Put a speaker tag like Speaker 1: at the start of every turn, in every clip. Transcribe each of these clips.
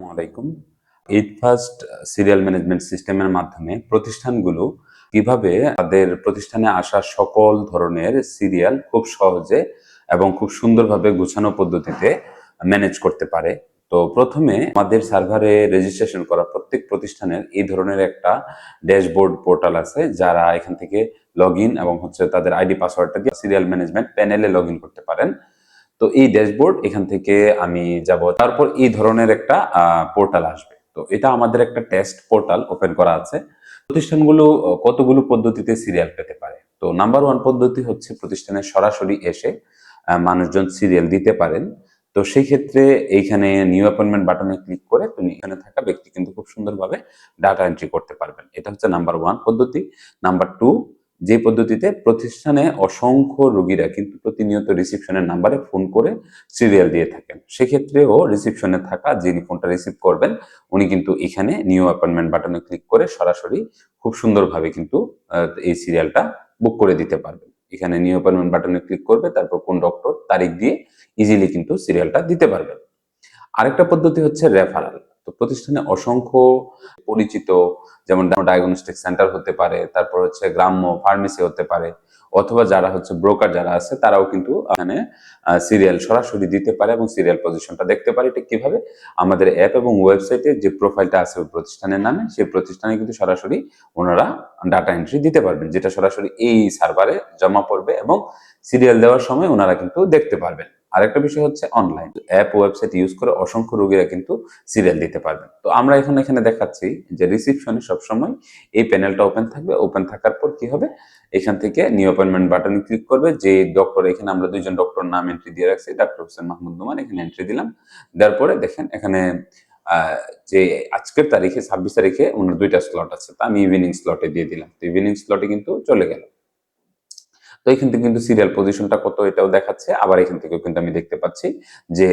Speaker 1: আলাইকুম। Eight first serial management সিস্টেমের মাধ্যমে প্রতিষ্ঠানগুলো কীভাবে তাদের প্রতিষ্ঠানে আসা সকল ধরনের সিরিয়াল খুব সহজে এবং খুব সুন্দরভাবে গুছানো পদ্ধতিতে ম্যানেজ করতে পারে। তো প্রথমে আমাদের সার্ভারে রেজিস্ট্রেশন করা প্রত্যেক প্রতিষ্ঠানের এই ধরনের একটা ড্যাশবোর্ড পোর্টাল আছে, যারা এখান থেকে লগ এবং হচ্ছে তাদের আইডি পাসওয়ার্ডটা দিয়ে সিরিয়াল ম্যানেজমেন্ট প্যানেলে লগ করতে পারেন। তো এই ড্যাশবোর্ড এখান থেকে আমি যাব। তারপর এই ধরনের একটা পোর্টাল আসবে। তো এটা আমাদের একটা টেস্ট পোর্টাল ওপেন করা আছে। প্রতিষ্ঠানগুলো কতগুলো পদ্ধতিতে সিরিয়াল পেতে পারে? তো নাম্বার ওয়ান পদ্ধতি হচ্ছে প্রতিষ্ঠানে সরাসরি এসে মানুষজন সিরিয়াল দিতে পারেন। তো সেই ক্ষেত্রে এইখানে নিউ অ্যাপয়েন্টমেন্ট বাটনে ক্লিক করে তুমি এখানে থাকা ব্যক্তি কিন্তু খুব সুন্দরভাবে ডাটা এন্ট্রি করতে পারবেন। এটা হচ্ছে নাম্বার ওয়ান পদ্ধতি। নাম্বার টু যে পদ্ধতিতে প্রতিষ্ঠানে অসংখ্য রোগীরা কিন্তু প্রতিনিয়ত রিসিপশনের নাম্বারে ফোন করে সিরিয়াল দিয়ে থাকেন। সেক্ষেত্রেও রিসিপশনে থাকা যিনি ফোনটা রিসিভ করবেন, উনি কিন্তু এখানে নিউ অ্যাপয়েন্টমেন্ট বাটনে ক্লিক করে সরাসরি খুব সুন্দরভাবে কিন্তু এই সিরিয়ালটা বুক করে দিতে পারবেন। এখানে নিউ অ্যাপয়েন্টমেন্ট বাটনে ক্লিক করবে, তারপর কোন ডক্টর তারিখ দিয়ে ইজিলি কিন্তু সিরিয়ালটা দিতে পারবেন। আরেকটা পদ্ধতি হচ্ছে রেফারাল তো প্রতিষ্ঠানে অসংখ্য পরিচিত, যেমন ডায়াগনস্টিক সেন্টার হতে পারে, তারপর হচ্ছে গ্রাম্য ফার্মেসি হতে পারে, অথবা যারা হচ্ছে ব্রোকার যারা আছে, তারাও কিন্তু এখানে সিরিয়াল সরাসরি দিতে পারে এবং সিরিয়াল পজিশনটা দেখতে পারে। এটা কীভাবে? আমাদের অ্যাপ এবং ওয়েবসাইটে যে প্রোফাইলটা আছে ওই প্রতিষ্ঠানের নামে, সেই প্রতিষ্ঠানে কিন্তু সরাসরি ওনারা ডাটা এন্ট্রি দিতে পারবেন, যেটা সরাসরি এই সার্ভারে জমা পড়বে এবং সিরিয়াল দেওয়ার সময় ওনারা কিন্তু দেখতে পারবেন। আরেকটা বিষয় হচ্ছে অনলাইন অ্যাপ ওয়েবসাইট ইউজ করে অসংখ্য রোগীরা কিন্তু সিরিয়াল দিতে পারবেন। তো আমরা এখন এখানে দেখাচ্ছি যে রিসিপশনে সবসময় এই প্যানেলটা ওপেন থাকবে। ওপেন থাকার পর কি হবে? এখান থেকে নিউ অ্যাপয়েন্টমেন্ট বাটনে ক্লিক করবে। যে ডক্টর এখানে, আমরা দুইজন ডক্টর নাম এন্ট্রি দিয়ে রাখছি ডাক্তার হোসেন মাহমুদ নোমান এখানে এন্ট্রি দিলাম। দেওয়ার পরে দেখেন এখানে যে আজকের তারিখে, ছাব্বিশ তারিখে ওনার দুইটা স্লট আছে। তা আমি ইভিনিং স্লটে দিয়ে দিলাম। তো ইভিনিং স্লটে কিন্তু চলে গেল। তো এখান থেকে কিন্তু সিরিয়াল পজিশনটা কত এটাও দেখাচ্ছে। আবার এখান থেকেও কিন্তু আমি দেখতে পাচ্ছি যে,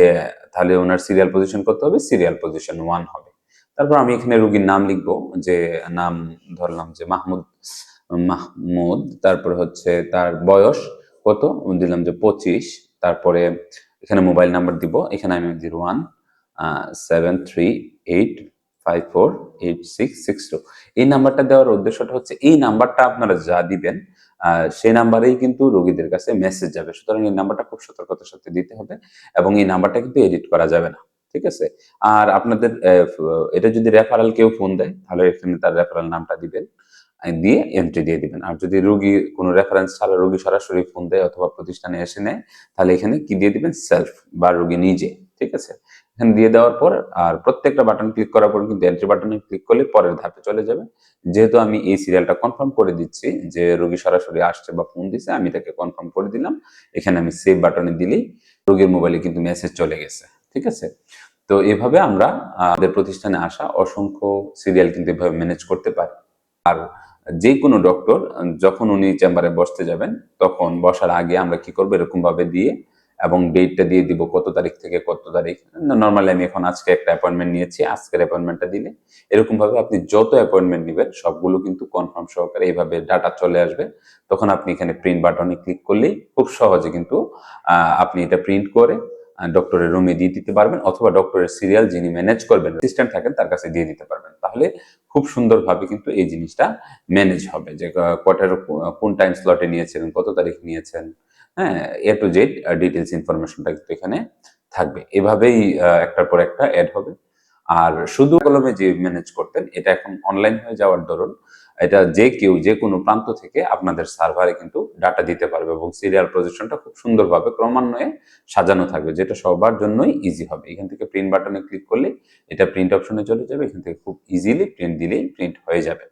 Speaker 1: তাহলে ওনার সিরিয়াল পজিশন কত হবে? সিরিয়াল পজিশন ওয়ান হবে। তারপর আমি এখানে রুগীর নাম লিখব, যে নাম ধরলাম যে মাহমুদ মাহমুদ, তারপরে হচ্ছে তার বয়স কত? দিলাম যে পঁচিশ। তারপরে এখানে মোবাইল নাম্বার দিব, এখানে আমি zero one seven three eight five four eight six six two এই নাম্বারটা দেওয়ার উদ্দেশ্যটা হচ্ছে, এই নাম্বারটা আপনারা যা দিবেন সেই নাম্বারেই কিন্তু রোগীদের কাছে মেসেজ যাবে। সুতরাং এই নাম্বারটা খুব সতর্কতার সাথে দিতে হবে এবং এই নাম্বারটা কিন্তু এডিট করা যাবে না, ঠিক আছে? আর আপনাদের এটা যদি রেফারেল কেউ ফোন দেয়, তাহলে এখানে তার রেফারেল নামটা দিবেন দিয়ে এন্ট্রি দিয়ে দিবেন। আর যদি রোগী, কোনো রেফারেন্স ছাড়া, রোগী সরাসরি ফোন দেয় অথবা প্রতিষ্ঠানে এসে নেয়, তাহলে এখানে কি দিয়ে দিবেন? সেলফ বা রোগী নিজে, ঠিক আছে? এখানে দিয়ে দেওয়ার পর আর প্রত্যেকটা বাটন ক্লিক করার পর কিন্তু এন্ট্রি বাটনে ক্লিক করলে পরের ধাপে চলে যাবে। যেহেতু আমি এই সিরিয়ালটা কনফার্ম করে দিচ্ছি যে রোগী সরাসরি আসছে বা ফোন দিছে, আমি তাকে কনফার্ম করে দিলাম। এখানে আমি সেভ বাটনে দিলেই রোগীর মোবাইলে কিন্তু মেসেজ চলে গেছে, ঠিক আছে? তো এভাবে আমরা আমাদের প্রতিষ্ঠানে আসা অসংখ্য সিরিয়াল কিন্তু এভাবে ম্যানেজ করতে পারি। আর যে কোনো ডক্টর যখন উনি চেম্বারে বসতে যাবেন, তখন বসার আগে আমরা কি করব? এরকম ভাবে দিয়ে এবং ডেটটা দিয়ে দিব কত তারিখ থেকে কত তারিখ। নর্মালি আমি এখন আজকে একটা অ্যাপয়েন্টমেন্ট নিয়েছি, আজকের অ্যাপয়েন্টমেন্টটা দিলে এরকম ভাবে আপনি যত অ্যাপয়েন্টমেন্ট নেবেন, সবগুলো কিন্তু কনফার্ম সহকারে এইভাবে ডাটা চলে আসবে। তখন আপনি এখানে প্রিন্ট বাটনে ক্লিক করলেই খুব সহজে কিন্তু আপনি এটা প্রিন্ট করে ডক্টরের রুমে দিয়ে দিতে পারবেন অথবা ডক্টরের সিরিয়াল যিনি ম্যানেজ করবেন অ্যাসিস্ট্যান্ট থাকেন, তার কাছে দিয়ে দিতে পারবেন। তাহলে খুব সুন্দরভাবে কিন্তু এই জিনিসটা ম্যানেজ হবে যে কটার কোন টাইম স্লটে নিয়েছিলেন কত তারিখ নিয়েছেন হ্যাঁ এ টু জেড ডিটেলস ইনফরমেশনটা কিন্তু এখানে থাকবে। এভাবেই একটার পর একটা অ্যাড হবে। আর শুধু কলমে যে ম্যানেজ করতেন, এটা এখন অনলাইন হয়ে যাওয়ার দরুন, এটা যে কেউ যে কোনো প্রান্ত থেকে আপনাদের সার্ভারে কিন্তু ডাটা দিতে পারবে এবং সিরিয়াল পজিশনটা খুব সুন্দরভাবে ক্রমান্বয়ে সাজানো থাকবে, যেটা সবার জন্যই ইজি হবে। এখান থেকে প্রিন্ট বাটনে ক্লিক করলে এটা প্রিন্ট অপশনে চলে যাবে, এখান থেকে খুব ইজিলি প্রিন্ট দিলেই প্রিন্ট হয়ে যাবে।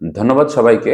Speaker 1: ধন্যবাদ সবাইকে।